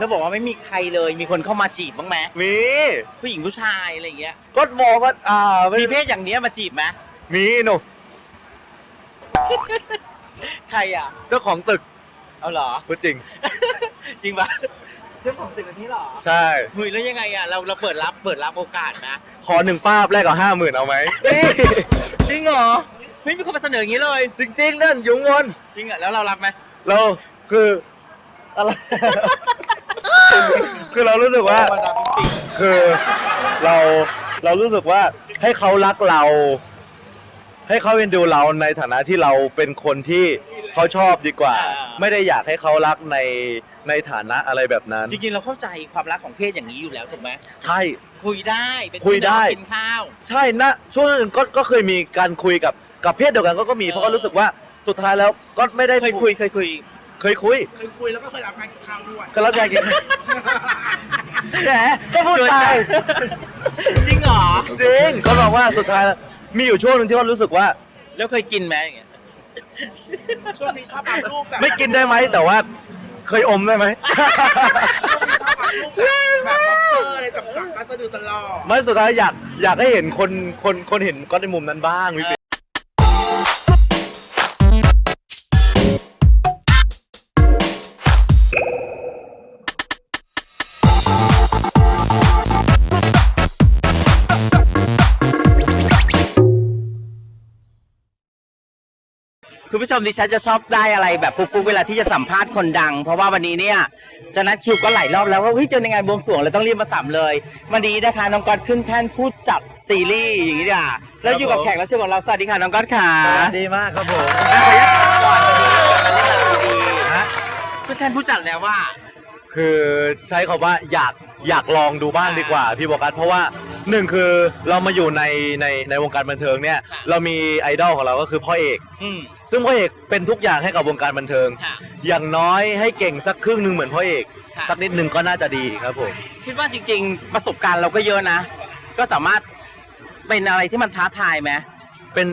แล้วบอกว่าไม่มีใครเลย มีคนเข้ามาจีบบ้างไหมมี ผู้หญิงผู้ชายอะไรอย่างเงี้ย ก็มองว่าอ่าไม่มีเพศอย่างเนี้ยมาจีบไหมมีหนูใครอะ เจ้าของตึกเอาเหรอ พูดจริง จริงปะเรื่องของตึกอันนี้เหรอใช่หุยแล้วยังไงอะ เราเราเปิดรับเปิดรับโอกาสนะ ขอหนึ่งป้าบแรกกับห้าหมื่นเอาไหม จริงเหรอไม่มีคนมาเสนออย่างนี้เลย จริงๆนั่นยุงวนจริงอะแล้วเรารับไหมเราคืออะไร คือเรารู้สึกว่ามันรับจริงคือเราเรารู้สึกว่าให้เขารักเรา ให้เขาเอ็นดูเราในฐานะที่เราเป็นคนที่เขาชอบดีกว่า ไม่ได้อยากให้เขารักในในฐานะอะไรแบบนั้น จริงๆ เราเข้าใจความรักของเพศอย่างนี้อยู่แล้วถูกไหมใช่ คุยได้เป็นคุยได้ พี่น้องกินข้าว ใช่นะช่วงนึงก็ก็เคยมีการคุยกับกับเพศเดียวกันก็ก็มีเออเพราะก็รู้สึกว่าสุดท้ายแล้วก็ไม่ได้เคยคุยเคยคุย เคยคุยเคยคุยแล้วก็เคยรับงานกินข้าวด้วยก็แล้วใจกินแหมก็พูดไปจริงเหรอจริงก็บอกว่าสุดท้ายแล้วมีอยู่ช่วงหนึ่งที่ว่ารู้สึกว่า แล้วเคยกินไหมอย่างเงี้ยช่วงนี้ชอบอัพรูปแบบไม่กินได้ไหมแต่ว่า เคยอมได้ไหมช่วงนี้ชอบอัพรูปแบบแบบบ็อกเซอร์อะไรแบบหลังมาสะดือตลอด ไม่สุดท้ายอยากอยากให้เห็นคนคนคนเห็นก็ในมุมนั้นบ้างพี่ปิ๊ คุณผู้ชมดิฉันจะชอบได้อะไรแบบฟุกๆเวลาที่จะสัมภาษณ์คนดัง เพราะว่าวันนี้เนี่ยจะนัดคิวก็หลายรอบแล้วว่าเฮ้ยเจอในงานบวงสรวงเลยต้องรีบมาสัมเลย วันนี้นะคะน้องก๊อตขึ้นแท่นผู้จัดซีรีส์อย่างนี้ดีกว่าแล้วอยู่กับแขกรับเชิญของเราสวัสดีค่ะน้องก๊อตค่ะดีมากครับผมอะขออนุญาตถามก่อนวันนี้กลับมาเรื่องราวดีฮะๆขึ้นแท่นผู้จัดแล้วว่า คือใช้คำว่าอยาก อยากลองดูบ้างดีกว่าพี่บอกกันเพราะว่าหนึ่งคือเรามาอยู่ในในในวงการบันเทิงเนี่ยค่ะ เรามีไอดอลของเราก็คือพ่อเอก อืม ซึ่งพ่อเอกเป็นทุกอย่างให้กับวงการบันเทิง ค่ะ อย่างน้อยให้เก่งสักครึ่งหนึ่งเหมือนพ่อเอก ค่ะ สักนิดหนึ่งก็น่าจะดีครับผม คิดว่าจริง ๆ ประสบการณ์เราก็เยอะนะ ก็สามารถเป็นอะไรที่มันท้าทายไหมเป็น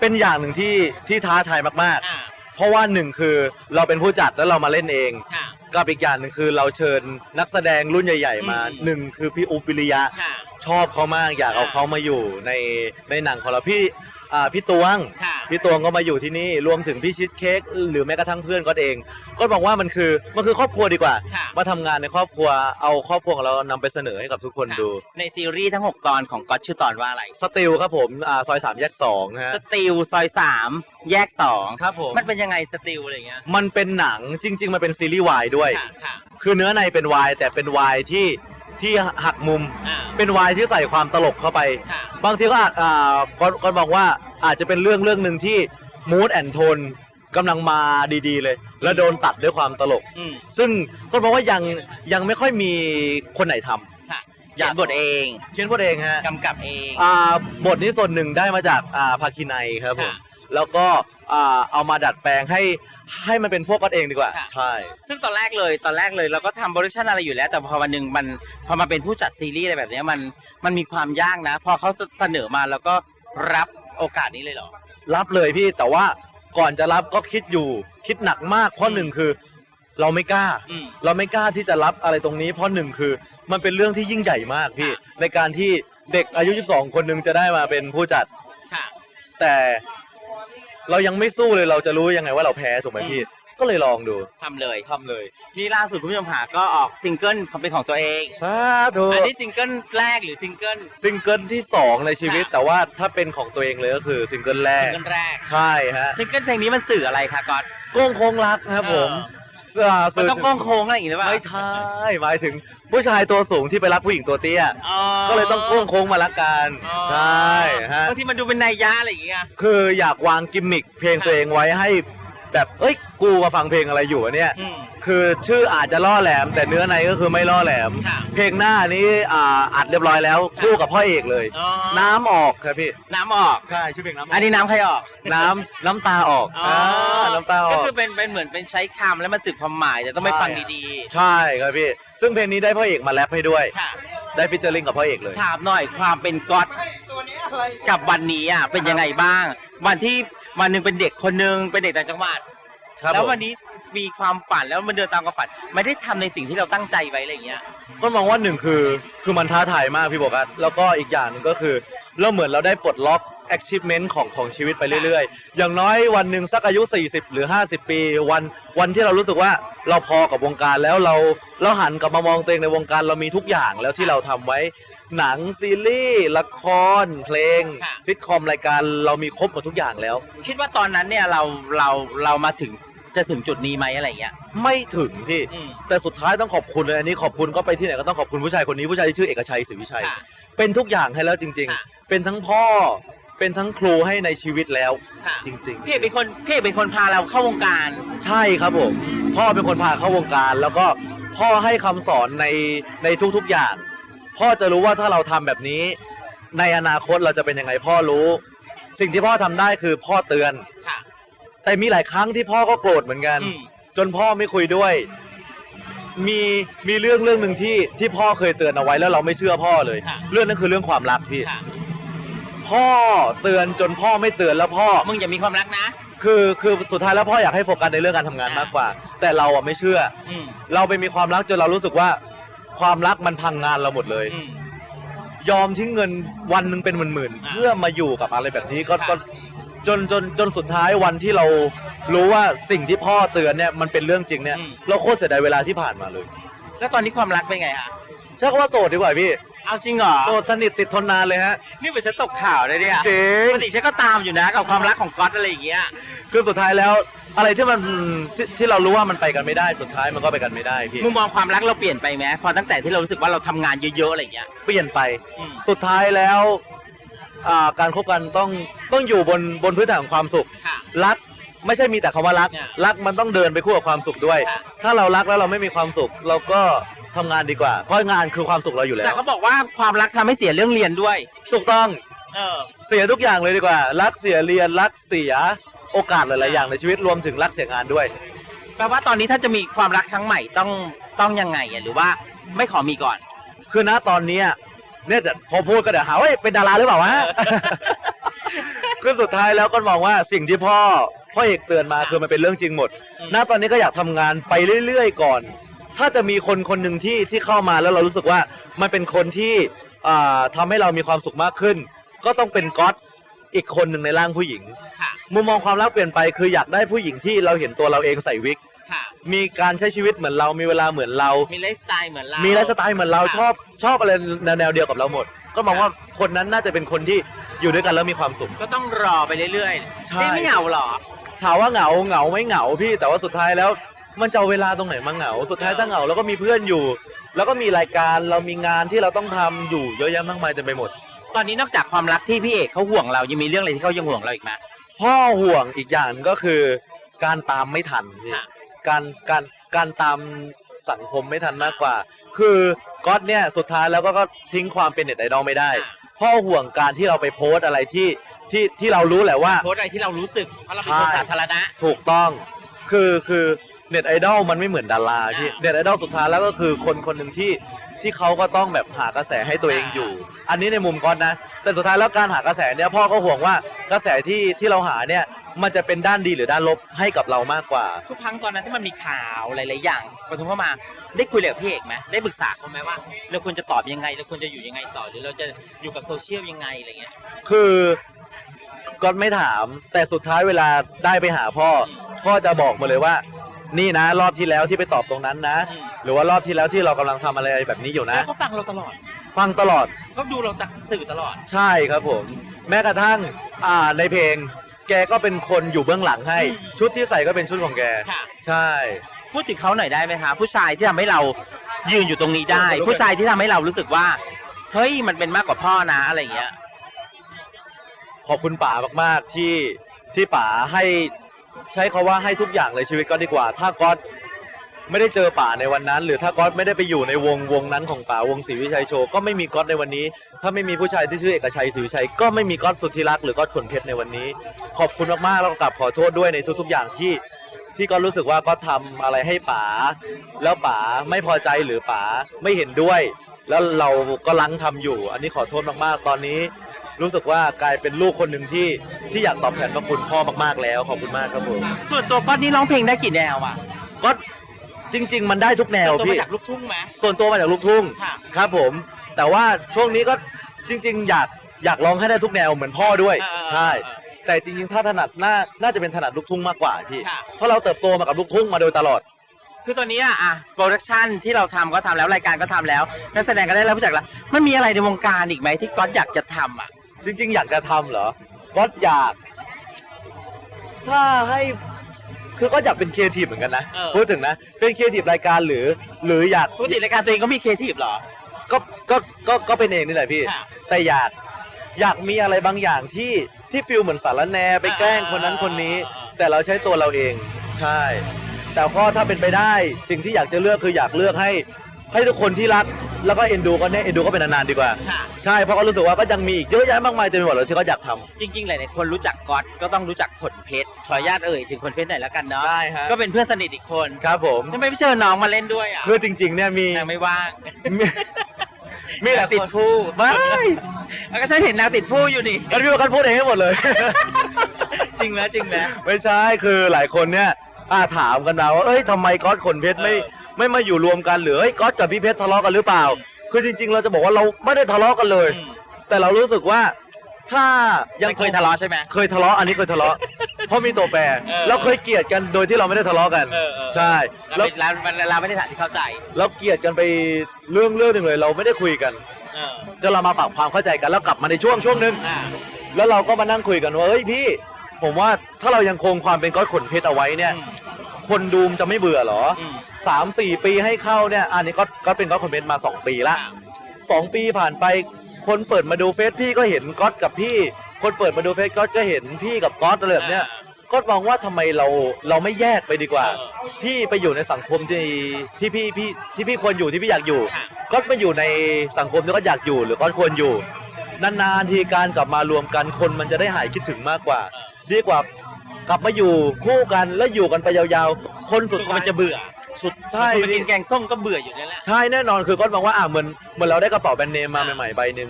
เป็นอย่างหนึ่งที่ที่ท้าทายมากอ่าๆเพราะว่าหนึ่งคือเราเป็นผู้จัดแล้วเรามาเล่นเอง ค่ะ กับอีกอย่างหนึ่งคือเราเชิญนักแสดงรุ่นใหญ่ ๆ มาอืม หนึ่งคือพี่อุปวิริยะ ค่ะ ชอบเขามากอยากเอาอ่าเขามาอยู่ในในหนังของเราพี่ อ่าพี่ตวง ค่ะพี่ตวงก็มาอยู่ที่นี่รวมถึงพี่ชิดเค้กหรือแม้กระทั่งเพื่อนก็เอง ก็บอกว่ามันคือมันคือครอบครัวดีกว่า ค่ะ มาทำงานในครอบครัวเอาครอบครัวของเรานำไปเสนอให้กับทุกคนดูในซีรีส์ทั้ง 6 ตอนของก๊อตชื่อตอนว่าอะไร สติลครับผมอ่าซอยสามแยกสองฮะสติลซอยสามแยกสองครับผมมันเป็นยังไงสติลอะไรเงี้ยมันเป็นหนังจริง ๆ มันเป็นซีรีส์วายด้วย ค่ะค่ะ คือเนื้อในเป็นวายแต่เป็นวายที่ ที่หักมุม อ่า เป็นวายที่ใส่ความตลกเข้าไป ค่ะ บางทีก็อาจอ่าก็ก็มองว่าอาจจะเป็นเรื่องเรื่องหนึ่งที่มูดแอนโทนกำลังมาดีๆเลย แล้วโดนตัดด้วยความตลก อืมซึ่งก็มองว่ายังยังไม่ค่อยมีคนไหนทำ ค่ะเขียนบทเองเขียนบทเองฮะกำกับเอง อ่าบทนี้ส่วนหนึ่งได้มาจากอ่าภาคีนัยครับผมค่ะ แล้วก็ อ่าเอามาดัดแปลงให้ให้มันเป็นพวกกันเองดีกว่า ค่ะ ใช่ ซึ่งตอนแรกเลยตอนแรกเลยเราก็ทำโปรดักชันอะไรอยู่แล้ว แต่พอวันหนึ่งมันพอมาเป็นผู้จัดซีรีส์อะไรแบบเนี้ยมันมันมีความยากนะ พอเขาเสนอมาแล้วก็รับโอกาสนี้เลยเหรอ รับเลยพี่แต่ว่าก่อนจะรับก็คิดอยู่คิดหนักมากเพราะหนึ่งคือ เราไม่กล้า อืม เราไม่กล้าที่จะรับอะไรตรงนี้ เพราะหนึ่งคือมันเป็นเรื่องที่ยิ่งใหญ่มากพี่ ค่ะ ในการที่เด็กอายุ 12 คนหนึ่งจะได้มาเป็นผู้จัด ค่ะ แต่ เรายังไม่สู้เลยเราจะรู้ยังไงว่าเราแพ้ถูกไหมพี่ ก็เลยลองดูทำเลย ทำเลยนี่ล่าสุดคุณผู้ชมหาก็ออกซิงเกิลเป็นของตัวเอง สาธุอันนี้ซิงเกิลแรกหรือซิงเกิล ซิงเกิลที่2ในชีวิต ค่ะ แต่ว่าถ้าเป็นของตัวเองเลยก็คือซิงเกิลแรซิกงเกิลแรกใช่ฮะซิงเกิลเพลงนี้มันสื่ออะไรคะก๊อต โก้งโค้งรักนะครับผมอ่ามันสื่ต้องโค้งโค้งอะไรอย่างงี้หรือเปล่าไม่ใช่หมายถึงผู้ชายตัวสูงที่ไปรักผู้หญิงตัวเตี้ย อ๋อก็เลยต้องโค้งโค้งมารักกันอ๋อใช่ฮะ บางทีมันดูเป็นนัยยะอะไรอย่างเงี้ย คืออยากวางกิมมิคเพลงตัวเองไว้ให้ แบบเอ้ยกูมาฟังเพลงอะไรอยู่วะเนี่ย อืม คือชื่ออาจจะล่อแหลม แต่เนื้อในก็คือไม่ล่อแหลม ค่ะเพลงหน้านี้อ่าอัดเรียบร้อยแล้วคู่กับพ่อเอกเลย อ๋อ น้ำออกครับพี่ น้ำออก ใช่ชื่อเพลงน้ำออัอนกนี้น้ำใครออกน้ำน้ำตาออกอ๋ออน้ำตาอก็อก คือเป็นเป็นเหมือนเป็นใช้คำแล้วมันสื่อความหมายแต่ต้องไปใช่ฟังดีใช่ครับพี่ ซึ่งเพลงนี้ได้พ่อเอกมาแรปให้ด้วย ๆค่ะ ได้ฟิชเจอริงกับพ่อเอกเลย ถามหน่อยความเป็นก๊อตกับวันนี้อะเป็นยังไงบ้าง วันที่ วันหนึ่งเป็นเด็กคนหนึงเป็นเด็กต่างจังหวัด ครับแล้วผมวันนี้มีความฝันแล้วมันเดินตามความฝัน ไม่ได้ทำในสิ่งที่เราตั้งใจไว้อะไรอย่างเงี้ยก็มองว่าหนึ่งคือคือมันท้าทายมากพี่บอกกันแล้วก็อีกอย่างหนึ่งก็คือเราเหมือนเราได้ปลดล็อก achievement ของของชีวิตไปเรื่อยๆ อย่างน้อยวันหนึ่งสักอายุ 40 หรือ 50 ปี วันวันที่เรารู้สึกว่าเราพอกับวงการแล้วเราเราหันกลับมามองตัวเองในวงการเรามีทุกอย่างแล้วที่เราทำไว้ หนังซีรีส์ละครเพลงค่ะซิทคอมรายการเรามีครบหมดทุกอย่างแล้ว คิดว่าตอนนั้นเนี่ยเราเราเรามาถึงจะถึงจุดนี้ไหมอะไรอย่างเงี้ยไม่ถึงพี่ อืมแต่สุดท้ายต้องขอบคุณเลยอันนี้ขอบคุณก็ไปที่ไหนก็ต้องขอบคุณผู้ชายคนนี้ผู้ชายที่ชื่อเอกชัยศรีวิชัย ค่ะ เป็นทุกอย่างให้แล้วจริง ค่ะ ๆ เป็นทั้งพ่อ เป็นทั้งครูให้ในชีวิตแล้ว ค่ะจริง พี่เอกเป็นคนพี่เอกเป็นคนพาเราเข้าวงการ ๆ ใช่ครับผม พ่อเป็นคนพาเข้าวงการ แล้วก็พ่อให้คำสอนในในทุกๆอย่าง พ่อจะรู้ว่าถ้าเราทำแบบนี้ ในอนาคตเราจะเป็นยังไงพ่อรู้ สิ่งที่พ่อทำได้คือพ่อเตือน ค่ะ แต่มีหลายครั้งที่พ่อก็โกรธเหมือนกัน อืม จนพ่อไม่คุยด้วย มีมีเรื่องเรื่องหนึ่งที่ที่พ่อเคยเตือนเอาไว้แล้วเราไม่เชื่อพ่อเลย ค่ะ เรื่องนั้นคือเรื่องความรักพี่ ค่ะพ่อเตือนจนพ่อไม่เตือนแล้วพ่อ มึงอย่ามีความรักนะ คือคือสุดท้ายแล้วพ่ออยากให้โฟกัสในเรื่องการทำงานอ่ามมากกว่า แต่เราอะไม่เชื่อ อืม เราไปมีความรักจนเรารู้สึกว่า ความรักมันพังงานเราหมดเลย อืม ยอมทิ้งเงินวันหนึ่งเป็นหมื่นอ่าๆเพื่อมาอยู่กับอะไรแบบนี้ก็ค่ะก็จนจนจนสุดท้ายวันที่เรารู้ว่าสิ่งที่พ่อเตือนเนี่ยมันเป็นเรื่องจริงเนี่ย เราโคตรเสียดายเวลาที่ผ่านมาเลยแล้วตอนนี้ความรักเป็นไงฮะ ใช่คำว่าโสดดีกว่าพี่ เอาจริงเหรอโสดสนิทติดทนนานเลยฮะ นี่เหมือนฉันตกข่าวเลยเนี่ยจริปงกติฉันก็ตามอยู่นะกับความรักของก๊อตอะไรอย่างเงี้ย คือสุดท้ายแล้วอะไรที่มันที่ที่เรารู้ว่ามันไปกันไม่ได้สุดท้ายมันก็ไปกันไม่ได้พี่มุมมองความรักเราเปลี่ยนไปไหมพอตั้งแต่ที่เรารู้สึกว่าเราทำงานเยอะๆอะไรอย่างเงี้ย เปลี่ยนไป อืม สุดท้ายแล้วอ่าการคบกันต้องต้องอยู่บนบนพื้นฐานของความสุข ค่ะ รักไม่ใช่มีแต่คำว่ารักเนี่ยรักมันต้องเดินไปคู่กับความสุขด้วยค่ะ ถ้าเรารักแล้วเราไม่มีความสุข เราก็ ทำงานดีกว่า เพราะงานคือความสุขเราอยู่แล้แต่ว เขาบอกว่าความรักทำให้เสียเรื่องเรียนด้วย ถูกต้อง เออ เสียทุกอย่างเลยดีกว่า รักเสียเรียน รักเสียโอกาสหลาย ๆ อย่างในชีวิต รวมถึงรักเสียงานด้วย แปลว่าตอนนี้ถ้าจะมีความรักครั้งใหม่ต้องต้องยังไงอะหรือว่าไม่ขอมีก่อน คือณตอนเนี้ยเนี่ยแต่พอพูดก็เดี๋ยวหาว่าเอ้ยเป็นดาราหรือเปล่าวะ คือสุดท้ายแล้วก็มองว่าสิ่งที่พ่อพ่อเอกเตือนมาคือมันเป็นเรื่องจริงหมดอืมณตอนนี้ก็อยากทำงานไปเรื่อย ๆ ก่อน ถ้าจะมีคนคนหนึ่งที่ที่เข้ามาแล้วเรารู้สึกว่ามันเป็นคนที่อ่าทำให้เรามีความสุขมากขึ้น ก็ต้องเป็นก๊อตอีกคนหนึ่งในร่างผู้หญิง ค่ะ มุมมองความรักเปลี่ยนไปคืออยากได้ผู้หญิงที่เราเห็นตัวเราเองใส่วิก ค่ะ มีการใช้ชีวิตเหมือนเรา มีเวลาเหมือนเรา มีไลฟ์สไตล์เหมือนเรามี มีไลฟ์สไตล์เหมือนเราค่ะ ชอบชอบอะไรแนวแนวเดียวกับเราหมด ก็มองว่าคนนั้นน่าจะเป็นคนที่อยู่ด้วยกันแล้วมีความสุข ก็ต้องรอไปเรื่อยใช่ๆพี่ไม่เหงาเหรอ ถามว่าเหงาเหงาไม่เหงาพี่แต่ว่าสุดท้ายแล้ว มันจะเอาเวลาตรงไหนมาเหงา สุดท้ายถ้าเหงาแล้วก็มีเพื่อนอยู่ แล้วก็มีรายการเรามีงานที่เราต้องทำอยู่เยอะแยะมากมายเต็มไปหมด ตอนนี้นอกจากความรักที่พี่เอกเขาห่วงเรายังมีเรื่องอะไรที่เขายังห่วงเราอีกไหม พ่อห่วงอีกอย่างหนึ่งก็คือ การตามไม่ทันพี่ค่ะ การการการตามสังคมไม่ทันมากกว่า คือก๊อตเนี่ยสุดท้ายแล้วก็ก็ทิ้งความเป็นเน็ตไอดอลไม่ได้ค่ะพ่อห่วงการที่เราไปโพสต์อะไรที่ที่ที่เรารู้แหละว่า โพสต์อะไรที่เรารู้สึกเพราะเราเป็นคนใช่ สาธารณะ ถูกต้อง คือคือ เน็ตไอดอลมันไม่เหมือนดาราพี่อ่าเน็ตไอดอลสุดท้ายแล้วก็คือคนคนหนึ่งที่ที่เขาก็ต้องแบบหากระแสให้ตัวเองอ่าอยู่ อันนี้ในมุมก๊อตนะ แต่สุดท้ายแล้วการหากระแสเนี่ยพ่อก็ห่วงว่ากระแสที่ที่เราหาเนี่ยมันจะเป็นด้านดีหรือด้านลบให้กับเรามากกว่า ทุกครั้งตอนนั้นที่มันมีข่าวหลาย ๆ อย่างกระทบเข้ามาได้คุยอะไรกับพี่เอกไหมได้ปรึกษาเขาไหมว่าเราควรจะตอบยังไงเราควรจะอยู่ยังไงต่อหรือเราจะอยู่กับโซเชียลยังไงอะไรเงี้ยคือก๊อตไม่ถามแต่สุดท้ายเวลาได้ไปหาพ่อพ่อจะบอกมาเลยว่า นี่นะ รอบที่แล้วที่ไปตอบตรงนั้นนะอืมหรือว่ารอบที่แล้วที่เรากำลังทำอะไรแบบนี้อยู่นะ แล้วเขาฟังเราตลอด ฟังตลอดเขาดูเราจากสื่อตลอด ใช่ครับผม แม้กระทั่งอ่าในเพลง แกก็เป็นคนอยู่เบื้องหลังให้ อืม ชุดที่ใส่ก็เป็นชุดของแก ค่ะ ใช่ พูดถึงเขาหน่อยได้ไหมคะผู้ชายที่ทำให้เรายืนอยู่ตรงนี้ได้ ผู้ชายที่ทำให้เรารู้สึกว่า เฮ้ยมันเป็นมากกว่าพ่อนะอะไรเงี้ย ขอบคุณป๋ามากๆที่ที่ป๋าให้ ใช้คาว่าให้ทุกอย่างเลยชีวิตก็ดีกว่า ถ้าก๊อตไม่ได้เจอป๋าในวันนั้น หรือถ้าก๊อตไม่ได้ไปอยู่ในวงวงนั้นของป๋าวงศรีวิชัยโชว์ก็ไม่มีก๊อตในวันนี้ ถ้าไม่มีผู้ชายที่ชื่อเอกชัยศรีวิชัย ก็ไม่มีก๊อตสุดที่รักหรือก๊อตขนเพชรในวันนี้ ขอบคุณมากๆแล้วก็กลับขอโทษด้วยในทุก ๆ อย่างที่ที่ก็รู้สึกว่าก็ทำอะไรให้ป๋าแล้วป๋าไม่พอใจหรือป๋าไม่เห็นด้วย แล้วเราก็ลังทำอยู่ อันนี้ขอโทษมากๆ ตอนนี้ รู้สึกว่ากลายเป็นลูกคนหนึ่งที่ที่อยากตอบแทนพระคุณพ่อมากๆแล้วขอบคุณมากครับผมส่วนตัวก๊อตนี่ร้องเพลงได้กี่แนวอะก็จริง ๆ มันได้ทุกแนวตัวพี่ มาจากลูกทุ่งไหม ส่วนตัวมาจากลูกทุ่งค่ะ ครับผม แต่ว่าช่วงนี้ก็จริง ๆ อยากอยากร้องให้ได้ทุกแนวเหมือนพ่อด้วย เออ ใช่ แต่จริงๆ ถ้าถนัดน่าน่าจะเป็นถนัดลูกทุ่งมากกว่าพี่ ค่ะ เพราะเราเติบโตมากับลูกทุ่งมาโดยตลอด คือตอนนี้อะอะโปรดักชันที่เราทำก็ทำแล้วรายการก็ทำแล้วนักแสดงก็ได้รับรู้จักแล้วมันมีอะไรในวงการอีกไหมที่ก๊อตอยากจะทำอะ จริง ๆ อยากจะทำเหรอก็อยาก ถ้าให้คือก็อยากเป็นครีเอทีฟเหมือนกันนะเออ พูดถึงนะ เป็นครีเอทีฟรายการหรือ หรืออยากปกติรายการตัวเองก็มีครีเอทีฟเหรอ ก็ก็ก็ก็เป็นเองนี่แหละพี่ ค่ะแต่อยากอยากมีอะไรบางอย่างที่ที่ฟิลเหมือนสารแนไปแกล้งคนนั้นคนนี้ อ่าแต่เราใช้ตัวเราเอง ใช่ แต่ก็ถ้าเป็นไปได้สิ่งที่อยากจะเลือกคืออยากเลือกให้ ให้ทุกคนที่รักแล้วก็เอ็นดูก็เนี่ยเอ็นดูก็เป็นนานๆดีกว่า ค่ะ ใช่เพราะก็รู้สึกว่าก็ยังมีอีกเยอะแยะมากมายเต็มไปหมดเลยที่เขาอยากทำจริงๆ หลายๆคนรู้จักก๊อตก็ต้องรู้จักขนเพชรขออนุญาตเอ่ยถึงขนเพชรหน่อยแล้วกันเนาะได้ฮะก็เป็นเพื่อนสนิทอีกคนครับผมทำไมไม่เชิญน้องมาเล่นด้วยอะคือจริงๆเนี่ยมีนางไม่ว่างมีมีหลายติดคนผู้ไม่แล้วก็ฉันเห็นนางติดผู้อยู่นี่ กันพี่ว่ากันพูดเองให้หมดเลย จริงไหมจริงไหม ไม่ใช่คือหลายคนเนี่ยอาถามกันมาว่าเอ้ยทำไมก๊อตขนเพชรไม่เออ ไม่มาอยู่รวมกันหรือเอ้ยก๊อตกับพี่เพชรทะเลาะกันหรือเปล่า คือจริง ๆ เราจะบอกว่าเราไม่ได้ทะเลาะกันเลยอืมแต่เรารู้สึกว่าถ้ายัยังงเคยทะเลาะใช่ไหม เคยทะเลาะอันนี้เคยทะเลาะ เพราะมีตัวแปรเออ เราเคยเกลียดกันโดยที่เราไม่ได้ทะเลาะกัน เออเออใช่ เราแล้วเป็นเราเราไม่ได้ถามที่เข้าใจเราเกลียดกันไปเรื่องเรื่องหนึ่งเลย เราไม่ได้คุยกันเออจนเรามาปรับความเข้าใจกันแล้วกลับมาในช่วงช่วงหนึ่ง อ่า แล้วเราก็มานั่งคุยกันว่าเฮ้ยพี่ ผมว่าถ้าเรายังคงความเป็นก๊อตขนเพชรเอาไว้เนี่ย อืม คนดูมจะไม่เบื่อเหรออืมสามสี่ปีให้เข้าเนี่ยอันนี้ก็ก็เป็นก๊อตคอนเทนต์มาสองปีละสองปีผ่านไปคนเปิดมาดูเฟซพี่ก็เห็นก๊อตกับพี่ คนเปิดมาดูเฟซก๊อตก็เห็นพี่กับก๊อตอะไรแบบเนี้ย ก็มองว่าทำไมเราเราไม่แยกไปดีกว่าเออพี่ไปอยู่ในสังคมที่ที่พี่พี่ที่พี่ควรอยู่ที่พี่อยากอยู่ ค่ะ ก็ไปอยู่ในสังคมที่ก็อยากอยู่หรือก็ควรอยู่ นานๆทีการกลับมารวมกันคนมันจะได้หายคิดถึงมากกว่า ดีกว่า กลับมาอยู่คู่กันแล้วอยู่กันไปยาวๆ คนสุสุดดท้ายมันจะเบื่อ สุดใช่ใช่ไปกินแกงส้มก็เบื่ออยู่นั่นแหละใช่แน่นอนคือก็มองว่าอะเหมือนเหมือนเราได้กระเป๋าแบรนด์เนมมาอ่าใหม่ๆใบหนึ่ง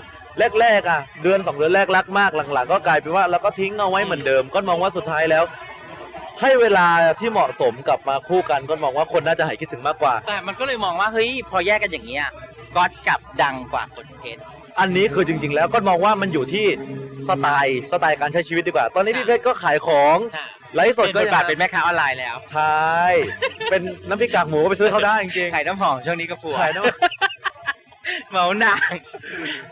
แรกๆอะเดือนสองเดือนแรกรักมากหลังๆ ก็กลายเป็นว่าเราก็ทิ้งเอาไว้เหมือนเดิมก็มองว่าสุดท้ายแล้ว ให้เวลาที่เหมาะสมกลับมาคู่กันก็มองว่าคนน่าจะหายคิดถึงมากกว่า แต่มันก็เลยมองว่าเฮ้ยพอแยกกันอย่างเงี้ยก๊อตกลับดังกว่าขนเพชรอันนี้คือจริง ๆ แล้วก็มองว่ามันอยู่ที่ สไตล์สไตล์การใช้ชีวิตดีกว่า ตอนนี้พี่เพชรก็ขายของค่ะไลฟ์สดเป็นก็บทบาทยังเป็นแม่ค้าออนไลน์แล้วใช่เป็นน้ำพริกกากหมูก็ไปซื้อเขาได้จริงขายน้ำหอมช่วงนี้ก็ผัวๆขายน้ำเมานาง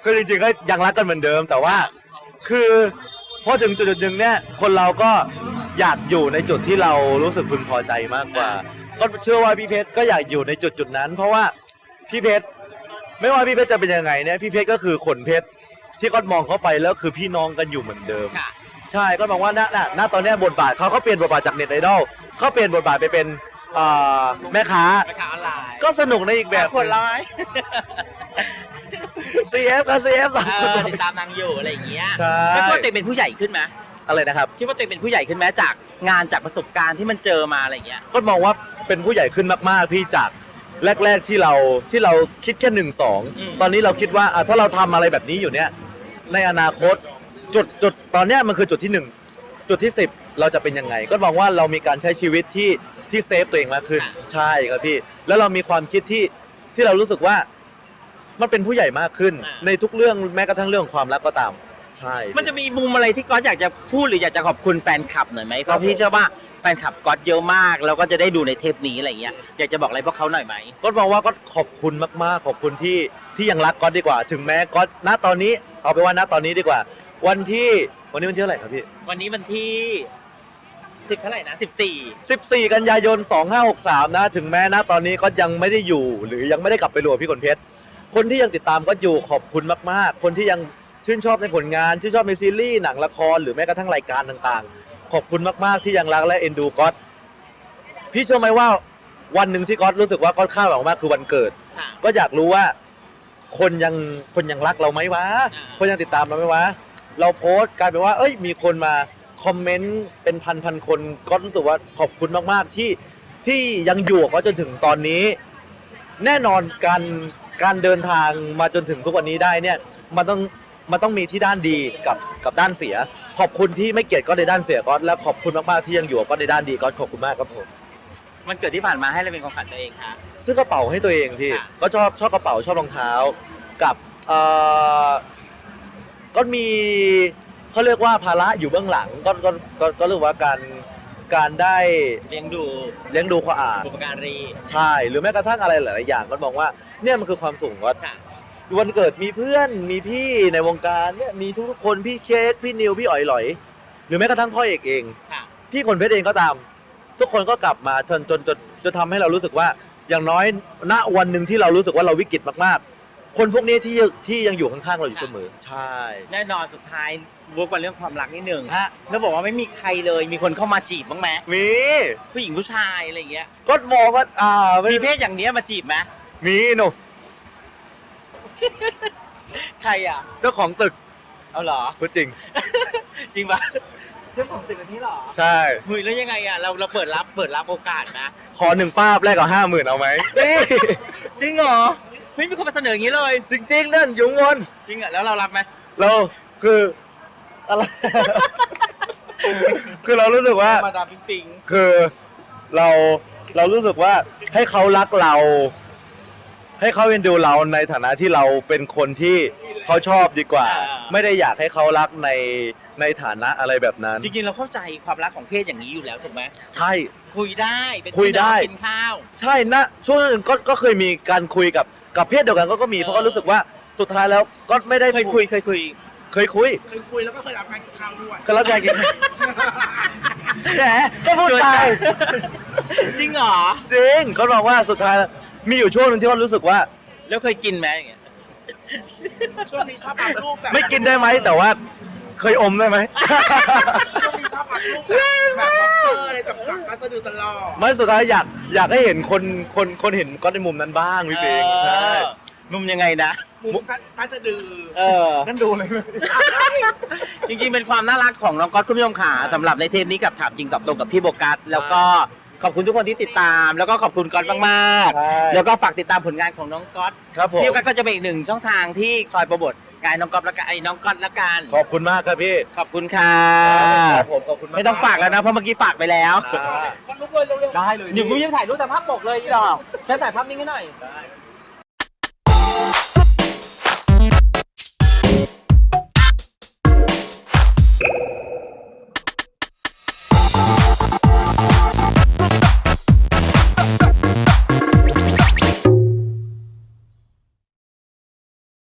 ก็จริงๆก็ยังรักกันเหมือนเดิม แต่ว่าคือพอถึงจุดๆหนึ่งเนี่ยคนเราก็อยากอยู่ในจุดที่เรารู้สึกพึงพอใจมากกว่า ก็เชื่อว่าพี่เพชรก็อยากอยู่ในจุดจุดๆนั้น เพราะว่าพี่เพชรไม่ว่าพี่เพชรจะเป็นยังไงเนี่ยพี่เพชรก็คือขนเพชร ที่ก็มองเข้าไปแล้วคือพี่น้องกันอยู่เหมือนเดิม ค่ะ ใช่ก็มองว่าณณณตอนเนี้ยบทบาทเขาเขาเปลี่ยนบทบาทจากเน็ตไอดอลเขาเปลี่ยนบทบาทไปเป็นอ่าแม่ค้าแม่ค้าออนไลน์ก็สนุกในอีกแบบคนร้าย CF กับ CF สองเอคนอติดตามนางอยู่อะไรอย่างเงี้ยใช่แล้วคิดว่าตัวเองเป็นผู้ใหญ่ขึ้นไหม อะไรนะครับ คิดว่าตัวเองเป็นผู้ใหญ่ขึ้นไหมจากงานจากประสบการณ์ที่มันเจอมาอะไรอย่างเงี้ย ก็มองว่าเป็นผู้ใหญ่ขึ้นมากๆพี่จากแรก ๆที่เราที่เราคิดแค่หนึ่งสองอืม ตอนนี้เราคิดว่าอะถ้าเราทำอะไรแบบนี้อยู่เนี่ย ในอนาคตจุดจุดตอนเนี้ยมันคือจุดที่หนึ่งจุดที่สิบเราจะเป็นยังไง ก็มองว่าเรามีการใช้ชีวิตที่ที่เซฟตัวเองมากขึ้น ใช่ครับพี่ แล้วเรามีความคิดที่ที่เรารู้สึกว่า มันเป็นผู้ใหญ่มากขึ้นในทุกเรื่องแม้กระทั่งเรื่องความรักก็ตาม ใช่ มันจะมีมุมอะไรที่ก๊อตอยากจะพูดหรืออยากจะขอบคุณแฟนคลับหน่อยไหมเพราะพี่เชื่อว่า แฟนคลับก๊อตเยอะมากแล้วก็จะได้ดูในเทปนี้อะไรอย่างเงี้ยอยากจะบอกอะไรพวกเขาหน่อยไหม ก็มองว่าก็ขอบคุณมากๆ ขอบคุณที่ที่ยังรักก๊อตดีกว่า ถึงแม้ก๊อตณตอนนี้เอาไปนว่าณตอนนี้ดีกว่า วันที่วันนี้วันที่เท่าไหร่ครับพี่ วันนี้วันที่สิบเท่าไหร่นะสิบสี่14 กันยายน 2563 นะ ถึงแม้นะตอนนี้ก็ยังไม่ได้อยู่ หรือยังไม่ได้กลับไปรวมพี่ขนเพชร คนที่ยังติดตามก็อยู่ขอบคุณมากๆ คนที่ยังชื่นชอบในผลงาน ชื่นชอบในซีรีส์หนังละครหรือแม้กระทั่งรายการต่างๆ ขอบคุณมาก ๆ ที่ยังรักและเอ็นดูก๊อตพี่เชื่อไหมว่าวันหนึ่งที่ก๊อตรู้สึกว่าก๊อตคาดหวังมากคือวันเกิด ค่ะ ก็อยากรู้ว่าคนยังคนยังรักเราไหมวะ อ่า คนยังติดตามเราไหมวะ เราโพสต์กลายเป็นว่า เอ้ยมีคนมาคอมเมนต์เป็นพันพันๆคนก็รู้สึกว่าขอบคุณมากๆที่ที่ยังอยู่กับเขาจนถึงตอนนี้ แน่นอนการการเดินทางมาจนถึงทุกวันนี้ได้เนี่ย มันต้อง มันต้องมีที่ด้านดีกับกับด้านเสีย ขอบคุณที่ไม่เกลียดก็ในด้านเสียก็และขอบคุณมากๆที่ยังอยู่ก็ในด้านดีก็ขอบคุณมากครับผมมันเกิดที่ผ่านมาให้อะไรเป็นของขวัญตัวเองคะ ซื้อกระเป๋าให้ตัวเองพี่ ค่ะ ก็ชอบชอบกระเป๋าชอบรองเท้า กับเอ่อก็มีเขาเรียกว่าภาระอยู่เบื้องหลัง ก็ก็ก็ก็เรียกว่าการการได้เลี้ยงดูเลี้ยงดูความอ่าน บุปการี ใช่ หรือแม้กระทั่งอะไรหลายๆอย่างก็มองว่าเนี่ยมันคือความสุขว่าค่ะ วันเกิดมีเพื่อนมีพี่ในวงการเนี่ยมีทุกๆคนพี่เค้กพี่นิวพี่อ๋อยหลอย หรือแม้กระทั่งพ่อเอกเอง ค่ะ พี่คนเพชรเองก็ตาม ทุกคนก็กลับมาจนจนจนจนทำให้เรารู้สึกว่า อย่างน้อยณวันหนึ่งที่เรารู้สึกว่าเราวิกฤตมากๆ คนพวกนี้ที่ที่ยังอยู่ข้างๆเราอยู่เสมอ ใช่แน่นอนสุดท้ายเวิร์กกันเรื่องความรักนิดหนึ่งฮะแล้วบอกว่าไม่มีใครเลยมีคนเข้ามาจีบบ้างไหมมีผู้หญิงผู้ชายอะไรอย่างเงี้ยก็มองว่าอ่าไม่มีเพศอย่างเนี้ยมาจีบไหมมีหนู ใครอะ เจ้าของตึกเอาเหรอ พูดจริง จริงปะเรื่องของตึกอันนี้เหรอใช่ เฮ้ยแล้วยังไงอะ เราเราเปิดรับเปิดรับโอกาสนะ ขอหนึ่งป้าบแรกกับห้าหมื่นเอาไหมนี่จริงเหรอเฮ้ยมีคนมาเสนออย่างนี้เลย จริงๆนั่นยุงวนจริงอะแล้วเรารับไหมเราคืออะไร คือเรารู้สึกว่า มาดามปิงคือเราเรารู้สึกว่าให้เขารักเรา ให้เขาเอ็นดูเราในฐานะที่เราเป็นคนที่เขาชอบดีกว่า ไม่ได้อยากให้เขารักในในฐานะอะไรแบบนั้น จริงๆเราเข้าใจความรักของเพศอย่างนี้อยู่แล้วถูกไหมใช่ คุยได้เป็นคุยได้ พี่น้องกินข้าว ใช่นะช่วงนึงก็ก็เคยมีการคุยกับกับเพศเดียวกันก็ก็มีเออเพราะก็รู้สึกว่าสุดท้ายแล้วก็ไม่ได้เคยคุยเคยคุย เคยคุยเคยคุยแล้วก็เคยรับงานกินข้าวด้วย ก็รับใจกิน แหมก็พูดไป จริงเหรอ จริงเขาบอกว่าสุดท้ายแล้ว มีอยู่ช่วงหนึ่งที่ว่ารู้สึกว่า แล้วเคยกินไหมอย่างเงี้ยช่วงนี้ชอบอัพรูปแบบไม่กินได้ไหมแต่ว่า เคยอมได้ไหม ช่วงนี้ชอบอัพรูปแบบแบบบ็อกเซอร์อะไรต่างๆมาสะดือตลอด ไม่สุดท้ายอยากอยากให้เห็นคนคนคนเห็นก็ในมุมนั้นบ้างพี่เบงใช่มุมยังไงนะ มุมพัสะดือเออ งั้นดูเลยจริงๆ เป็นความน่ารักของน้องก๊อตคุณผู้ชมขาสำหรับในเทปนี้กับถามจริงตอบตรงกับพี่โบกัสแล้วก็ ขอบคุณทุกคนที่ติดตาม แล้วก็ขอบคุณก๊อตมากๆแล้วก็ฝากติดตามผลงานของน้องก๊อตครับผม พี่โบกัสก็จะเป็นอีกหนึ่งช่องทางที่คอยโปรโมทงานน้องก๊อตและกันไอ้น้องก๊อตละกันขอบคุณมากครับพี่ขอบคุณค่ะ ครับผมขอบคุณมากไม่ต้องฝากแล้วนะเพราะเมื่อกี้ฝากไปแล้วอ่าคนลุกเลยเร็วๆได้เลยเดี๋ยวกูยังถ่ายรูปแต่ภาพปกเลยอีดอกฉันถ่ายภาพนิ่งให้หน่อยได้